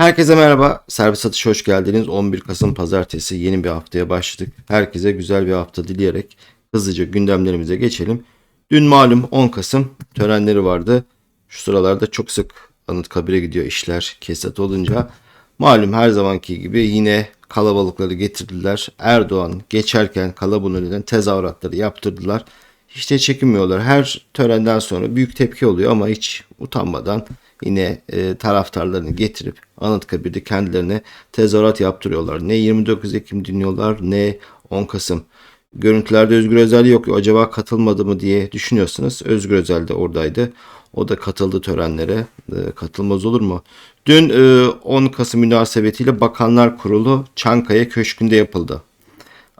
Herkese merhaba. Servis Satış'a hoş geldiniz. 11 Kasım Pazartesi yeni bir haftaya başladık. Herkese güzel bir hafta dileyerek hızlıca gündemlerimize geçelim. Dün malum 10 Kasım törenleri vardı. Şu sıralarda çok sık Anıtkabir'e gidiyor işler kesat olunca. Malum her zamanki gibi yine kalabalıkları getirdiler. Erdoğan geçerken kalabalığın önünden tezahüratları yaptırdılar. Hiç de çekinmiyorlar. Her törenden sonra büyük tepki oluyor ama hiç utanmadan yine e, taraftarlarını getirip Anıtkabir'de kendilerine tezahürat yaptırıyorlar. Ne 29 Ekim dinliyorlar ne 10 Kasım. Görüntülerde Özgür Özel yok. Acaba katılmadı mı diye düşünüyorsunuz. Özgür Özel de oradaydı. O da katıldı törenlere. E, katılmaz olur mu? Dün e, 10 Kasım münasebetiyle Bakanlar Kurulu Çankaya Köşkü'nde yapıldı.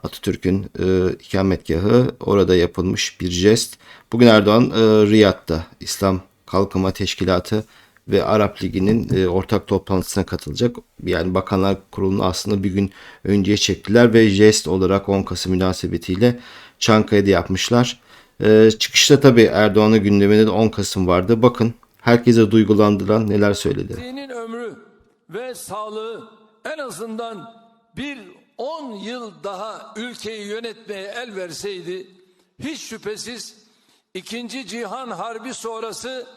Atatürk'ün e, ikametgahı orada yapılmış bir jest. Bugün Erdoğan e, Riyad'da İslam Kalkınma Teşkilatı ve Arap Ligi'nin e, ortak toplantısına katılacak. Yani Bakanlar Kurulu'nu aslında bir gün önceye çektiler ve jest olarak 10 Kasım münasebetiyle Çankaya'da yapmışlar. E, çıkışta tabii Erdoğan'ın gündeminde de 10 Kasım vardı. Bakın herkese duygulandıran neler söyledi. Senin ömrü ve sağlığı en azından bir 10 yıl daha ülkeyi yönetmeye el verseydi hiç şüphesiz ikinci Cihan Harbi sonrası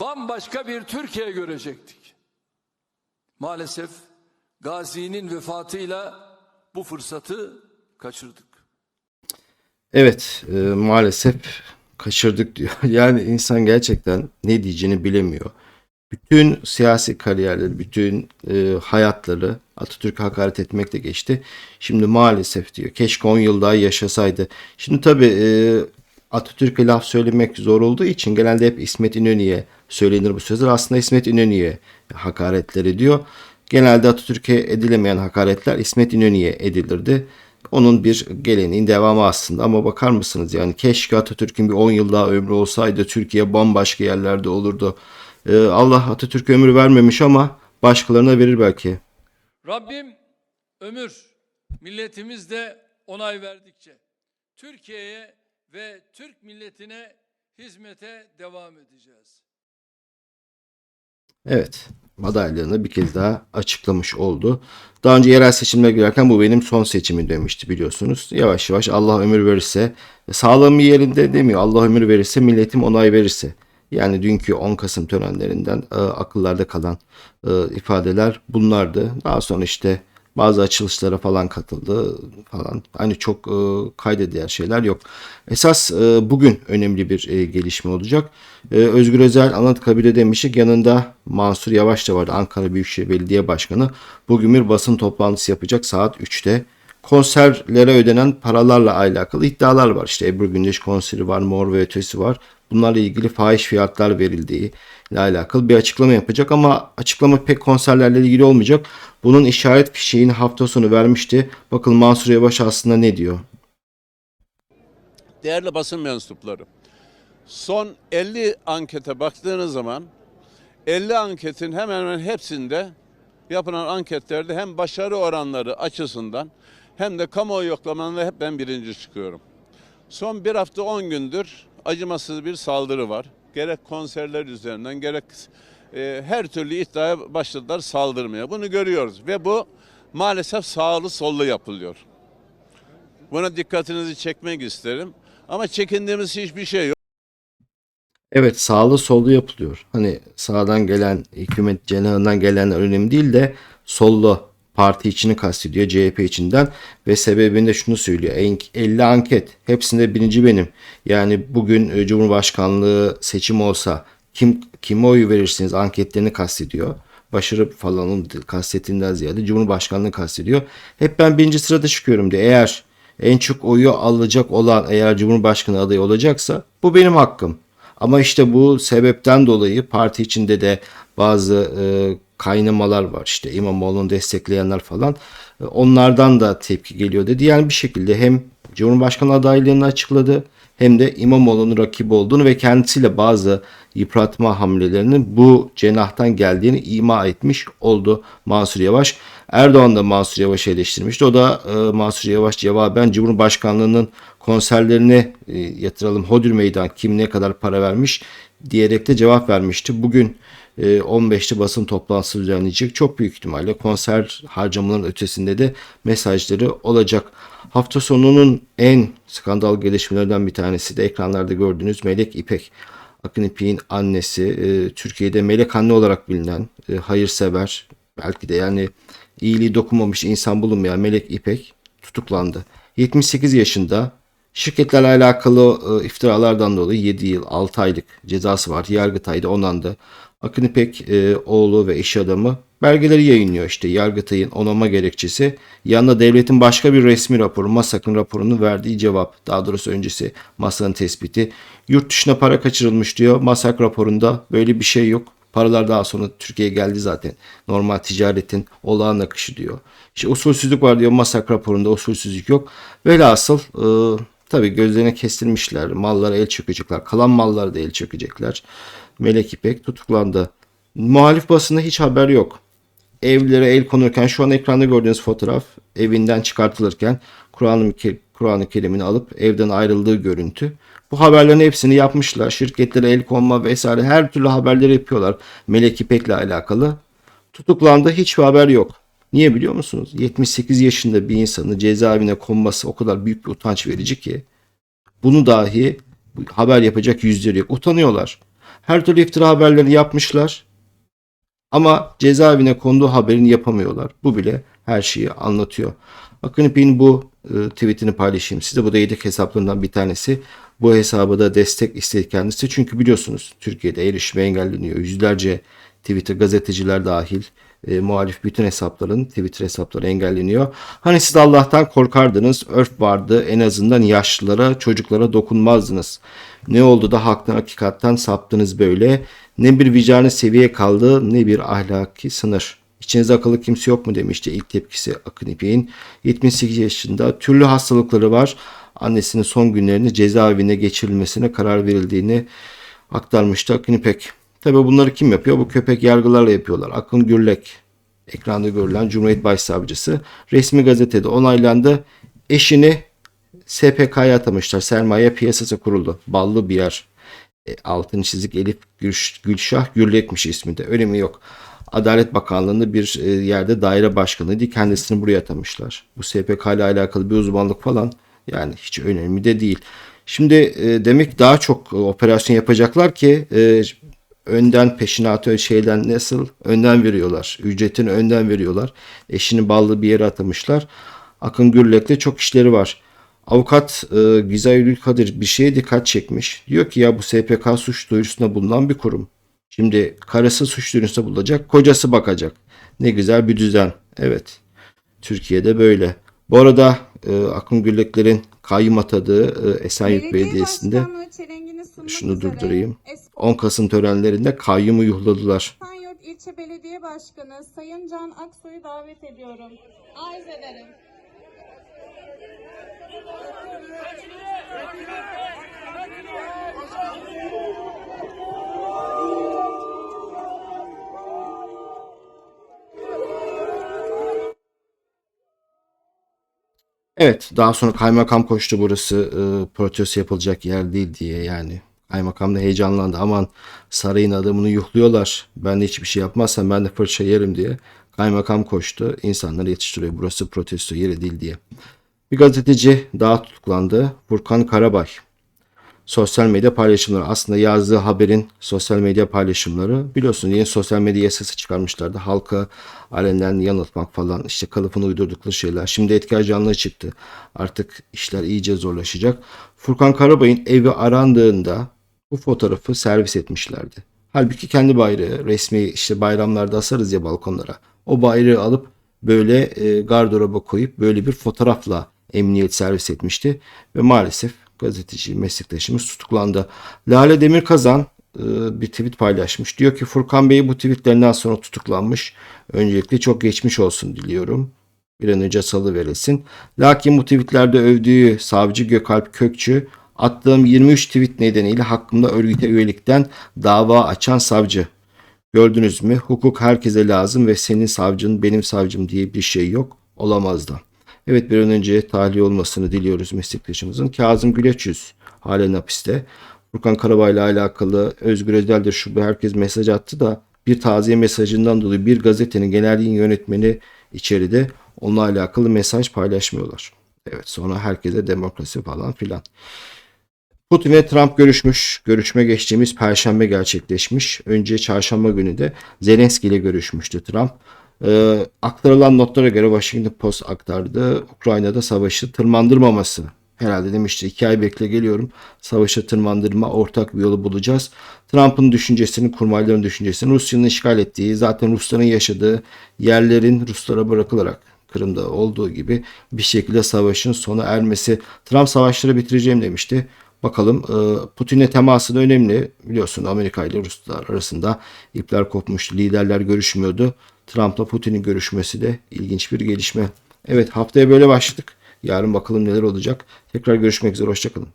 bambaşka bir Türkiye görecektik. Maalesef Gazi'nin vefatıyla bu fırsatı kaçırdık. Evet e, maalesef kaçırdık diyor. Yani insan gerçekten ne diyeceğini bilemiyor. Bütün siyasi kariyerleri, bütün e, hayatları Atatürk'e hakaret etmekle geçti. Şimdi maalesef diyor. Keşke 10 yıl daha yaşasaydı. Şimdi tabii e, Atatürk'e laf söylemek zor olduğu için genelde hep İsmet İnönü'ye söylenir bu sözler. Aslında İsmet İnönü'ye hakaretler ediyor. Genelde Atatürk'e edilemeyen hakaretler İsmet İnönü'ye edilirdi. Onun bir geleneğin devamı aslında ama bakar mısınız yani keşke Atatürk'ün bir 10 yıl daha ömrü olsaydı Türkiye bambaşka yerlerde olurdu. Ee, Allah Atatürk'e ömür vermemiş ama başkalarına verir belki. Rabbim ömür milletimiz de onay verdikçe Türkiye'ye ve Türk milletine hizmete devam edeceğiz. Evet madalyasını bir kez daha açıklamış oldu. Daha önce yerel seçimlere girerken bu benim son seçimim demişti biliyorsunuz. Yavaş yavaş Allah ömür verirse sağlığım yerinde demiyor. Allah ömür verirse milletim onay verirse. Yani dünkü 10 Kasım törenlerinden e, akıllarda kalan e, ifadeler bunlardı. Daha sonra işte bazı açılışlara falan katıldı falan. Hani çok e, kaydedilen şeyler yok. Esas e, bugün önemli bir e, gelişme olacak. E, Özgür Özel Anıtkabir'e demiştik. Yanında Mansur Yavaş da vardı. Ankara Büyükşehir Belediye Başkanı. Bugün bir basın toplantısı yapacak saat 3'te. Konserlere ödenen paralarla alakalı iddialar var. İşte Ebru Gündeş konseri var, Mor ve Ötesi var. Bunlarla ilgili fahiş fiyatlar verildiği ile alakalı bir açıklama yapacak ama açıklama pek konserlerle ilgili olmayacak. Bunun işaret fişeğini hafta sonu vermişti. Bakın Mansur Yavaş aslında ne diyor? Değerli basın mensupları, son 50 ankete baktığınız zaman 50 anketin hemen hemen hepsinde yapılan anketlerde hem başarı oranları açısından hem de kamuoyu yoklamalarında hep ben birinci çıkıyorum. Son bir hafta 10 gündür acımasız bir saldırı var. Gerek konserler üzerinden gerek e, her türlü iddiaya başladılar saldırmaya. Bunu görüyoruz ve bu maalesef sağlı sollu yapılıyor. Buna dikkatinizi çekmek isterim. Ama çekindiğimiz hiçbir şey yok. Evet sağlı sollu yapılıyor. Hani sağdan gelen hükümet cenahından gelenler önemli değil de sollu parti içini kastediyor CHP içinden ve sebebinde şunu söylüyor. En- 50 anket hepsinde birinci benim. Yani bugün e, Cumhurbaşkanlığı seçim olsa kim kime oy verirsiniz anketlerini kastediyor. Başarı falanın kastettiğinden ziyade Cumhurbaşkanlığı kastediyor. Hep ben birinci sırada çıkıyorum diye. Eğer en çok oyu alacak olan eğer Cumhurbaşkanı adayı olacaksa bu benim hakkım. Ama işte bu sebepten dolayı parti içinde de bazı e, kaynamalar var. İşte İmamoğlu'nu destekleyenler falan. E, onlardan da tepki geliyor dedi. Yani bir şekilde hem Cumhurbaşkanı adaylığını açıkladı hem de İmamoğlu'nun rakibi olduğunu ve kendisiyle bazı yıpratma hamlelerinin bu cenahtan geldiğini ima etmiş oldu Mansur Yavaş. Erdoğan da Mansur Yavaş'ı eleştirmişti. O da e, Mansur Yavaş cevaben Cumhurbaşkanlığının konserlerine e, yatıralım hodür meydan kim ne kadar para vermiş diyerek de cevap vermişti. Bugün 15'te basın toplantısı düzenleyecek. Çok büyük ihtimalle konser harcamaların ötesinde de mesajları olacak. Hafta sonunun en skandal gelişmelerinden bir tanesi de ekranlarda gördüğünüz Melek İpek. Akın İpek'in annesi, e, Türkiye'de melek anne olarak bilinen, e, hayırsever, belki de yani iyiliği dokunmamış insan bulunmayan Melek İpek tutuklandı. 78 yaşında şirketlerle alakalı e, iftiralardan dolayı 7 yıl 6 aylık cezası var. Yargıtay'da onandı. Akın İpek e, oğlu ve eş adamı belgeleri yayınlıyor işte Yargıtay'ın onama gerekçesi. Yanında devletin başka bir resmi raporu MASAK'ın raporunun verdiği cevap daha doğrusu öncesi MASAK'ın tespiti. Yurt dışına para kaçırılmış diyor. MASAK raporunda böyle bir şey yok. Paralar daha sonra Türkiye'ye geldi zaten. Normal ticaretin olağan akışı diyor. İşte usulsüzlük var diyor. Masak raporunda usulsüzlük yok. Velhasıl e, tabii gözlerine kestirmişler. Mallara el çökecekler. Kalan mallara da el çökecekler. Melek İpek tutuklandı. Muhalif basında hiç haber yok. Evlere el konurken şu an ekranda gördüğünüz fotoğraf evinden çıkartılırken Kur'an-ı Kur'an-ı Kerim'ini alıp evden ayrıldığı görüntü. Bu haberlerin hepsini yapmışlar. Şirketlere el konma vesaire her türlü haberleri yapıyorlar. Melek İpek'le alakalı. Tutuklandı hiçbir haber yok. Niye biliyor musunuz? 78 yaşında bir insanın cezaevine konması o kadar büyük bir utanç verici ki. Bunu dahi haber yapacak yüzleri yok. Utanıyorlar. Her türlü iftira haberlerini yapmışlar. Ama cezaevine konduğu haberini yapamıyorlar. Bu bile her şeyi anlatıyor. Akın İpek'in bu e, tweetini paylaşayım size. Bu da yedek hesaplarından bir tanesi. Bu hesabı da destek istedi kendisi. Çünkü biliyorsunuz Türkiye'de erişime engelleniyor. Yüzlerce Twitter gazeteciler dahil e, muhalif bütün hesapların Twitter hesapları engelleniyor. Hani siz Allah'tan korkardınız, örf vardı en azından yaşlılara, çocuklara dokunmazdınız. Ne oldu da haktan hakikatten saptınız böyle. Ne bir vicdanı seviye kaldı ne bir ahlaki sınır. İçinizde akıllı kimse yok mu demişti ilk tepkisi Akın İpek'in. 78 yaşında türlü hastalıkları var. Annesinin son günlerini cezaevine geçirilmesine karar verildiğini aktarmıştı Akın İpek. Tabi bunları kim yapıyor? Bu köpek yargılarla yapıyorlar. Akın Gürlek, ekranda görülen Cumhuriyet Başsavcısı resmi gazetede onaylandı. Eşini SPK'ya atamışlar. Sermaye piyasası kuruldu. Ballı bir yer. E, altın çizik Elif Gülş- Gülşah Gürlek'miş ismi de. Önemi yok. Adalet Bakanlığı'nda bir e, yerde daire başkanıydı. Kendisini buraya atamışlar. Bu SPK ile alakalı bir uzmanlık falan yani hiç önemli de değil. Şimdi e, demek daha çok operasyon yapacaklar ki e, önden peşinatı şeyden nasıl önden veriyorlar. Ücretini önden veriyorlar. Eşini ballı bir yere atamışlar. Akın Gürlek'te çok işleri var. Avukat e, Gizay Kadir bir şeye dikkat çekmiş. Diyor ki ya bu SPK suç duyurusunda bulunan bir kurum. Şimdi karısı suç duyurusunda bulacak, kocası bakacak. Ne güzel bir düzen. Evet. Türkiye'de böyle. Bu arada e, Akın Gürlekler'in kayyum atadığı e, Esenyurt Belediye Belediyesi'nde şunu durdurayım. 10 Kasım törenlerinde kayyumu yuhladılar. Esenyurt İlçe Belediye Başkanı Sayın Can Aksoy'u davet ediyorum. Arz ederim. Evet, daha sonra kaymakam koştu burası e, protesto yapılacak yer değil diye yani. Kaymakam da heyecanlandı. Aman sarayın adamını yuhluyorlar. Ben de hiçbir şey yapmazsam ben de fırça yerim diye. Kaymakam koştu. İnsanları yetiştiriyor. Burası protesto yeri değil diye. Bir gazeteci daha tutuklandı. Furkan Karabay. Sosyal medya paylaşımları. Aslında yazdığı haberin sosyal medya paylaşımları. Biliyorsun yeni sosyal medya yasası çıkarmışlardı. Halka alenen yanıltmak falan işte kalıfını uydurdukları şeyler. Şimdi etki ajanlığı çıktı. Artık işler iyice zorlaşacak. Furkan Karabay'ın evi arandığında bu fotoğrafı servis etmişlerdi. Halbuki kendi bayrağı resmi işte bayramlarda asarız ya balkonlara. O bayrağı alıp böyle e, gardıroba koyup böyle bir fotoğrafla emniyet servis etmişti ve maalesef gazeteci meslektaşımız tutuklandı. Lale Demirkazan e, bir tweet paylaşmış. Diyor ki Furkan Bey bu tweetlerinden sonra tutuklanmış. Öncelikle çok geçmiş olsun diliyorum. Bir an önce salı verilsin. Lakin bu tweetlerde övdüğü savcı Gökalp Kökçü attığım 23 tweet nedeniyle hakkımda örgüte üyelikten dava açan savcı. Gördünüz mü? Hukuk herkese lazım ve senin savcın benim savcım diye bir şey yok. Olamaz da. Evet bir an önce tahliye olmasını diliyoruz meslektaşımızın. Kazım Güleçyüz halen hapiste. Furkan Karabay'la alakalı Özgür Özel'dir şu bu herkes mesaj attı da bir taziye mesajından dolayı bir gazetenin genel yayın yönetmeni içeride onunla alakalı mesaj paylaşmıyorlar. Evet sonra herkese demokrasi falan filan. Putin ve Trump görüşmüş. Görüşme geçtiğimiz perşembe gerçekleşmiş. Önce çarşamba günü de Zelenski ile görüşmüştü Trump. Ee, aktarılan notlara göre Washington Post aktardı. Ukrayna'da savaşı tırmandırmaması. Herhalde demişti iki ay bekle geliyorum. Savaşı tırmandırma ortak bir yolu bulacağız. Trump'ın düşüncesini, kurmayların düşüncesini Rusya'nın işgal ettiği, zaten Rusların yaşadığı yerlerin Ruslara bırakılarak Kırım'da olduğu gibi bir şekilde savaşın sona ermesi. Trump savaşları bitireceğim demişti. Bakalım e, Putin'le teması da önemli. Biliyorsun Amerika ile Ruslar arasında ipler kopmuştu. Liderler görüşmüyordu. Trump'la Putin'in görüşmesi de ilginç bir gelişme. Evet haftaya böyle başladık. Yarın bakalım neler olacak. Tekrar görüşmek üzere. Hoşçakalın.